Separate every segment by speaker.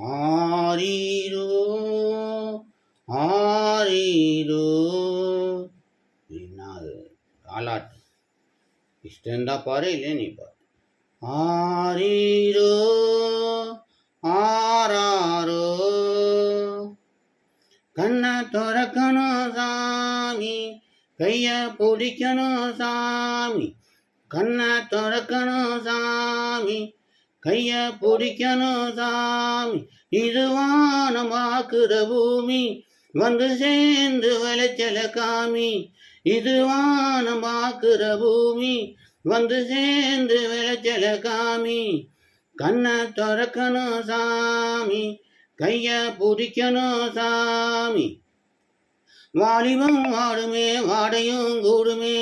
Speaker 1: ஆரீரோ ஆரீரோ என்ன அது? தாலாட்டு இஷ்டந்தா பாரு இல்லையே நீ பாரு. ஆரீரோ ஆராரோ கண்ணை துறக்கணும் சாமி கைய பிடிக்கணும் சாமி. கண்ணை துறக்கணும் சாமி கைய பிடிக்கணும் சாமி இதுவானமாக்குற பூமி. வந்து சேர்ந்து விளைச்சல காமி. இதுவானமாக்குற பூமி. வந்து சேர்ந்து விளைச்சல காமி. கண்ணை திறக்கணும் சாமி கைய பிடிக்கணும் சாமி வாலிபம் வாடுமே வாடையும் கூடுமே.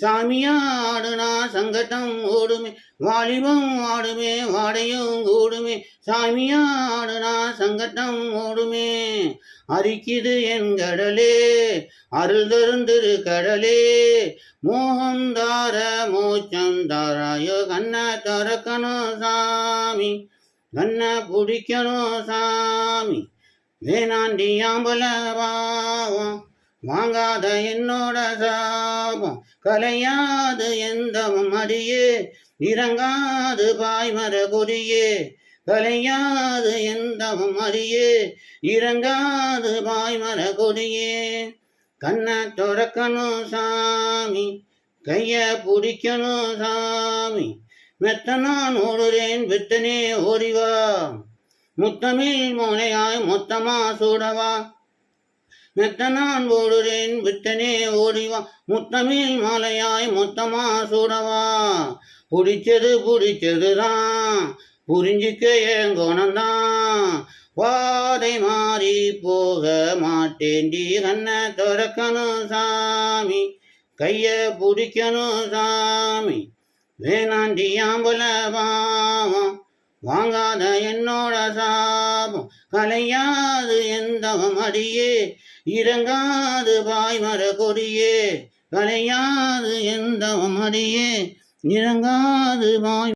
Speaker 1: சாமியாடுனா சங்கட்டம் ஓடுமே வாலிபம் ஆடுமே வாடையும் கூடுமே. சாமியாடுனா சங்கட்டம் ஓடுமே. அரிக்குது என் கடலே அருள் தருந்திரு கடலே. மோகம் தார மோச்சம் தாராயோ கண்ண திறக்கணும் சாமி கண்ண பிடிக்கணும் சாமி. வேணாண்டி ஆம்பல பாவம். வாங்காத என்னோட சாபம் கலையாது எந்த மடியே இறங்காது பாய்மர கொடியே கலையாது எந்த மடியே இறங்காது பாய்மர கொடியே கண்ணை திறக்கணும் சாமி கைய பிடிக்கணும் சாமி மெத்தனான் ஓடுறேன் வித்தனே ஓடிவா. முத்தமிழ் மோனையாய் மொத்தமா சூடவா. மெத்தனான் ஓடுறேன் வித்தனே ஓடிவா. முத்தமிழ் மாலையாய் மொத்தமா சூடவா. பிடிச்சது பிடிச்சதுதான் புரிஞ்சிக்க என் குணம்தான் வாதை மாறி போக மாட்டேண்டி கண்ணை திறக்கணும் சாமி. கைய பிடிக்கணும் சாமி. வேணாண்டி ஆம்பல பாவம். வாங்காத என்னோட சாபம் கலையாது எந்தவம் அடியே? இறங்காது பாய்மர கொடியே? கலையாது எந்தவம் அடியே? இறங்காது பாய்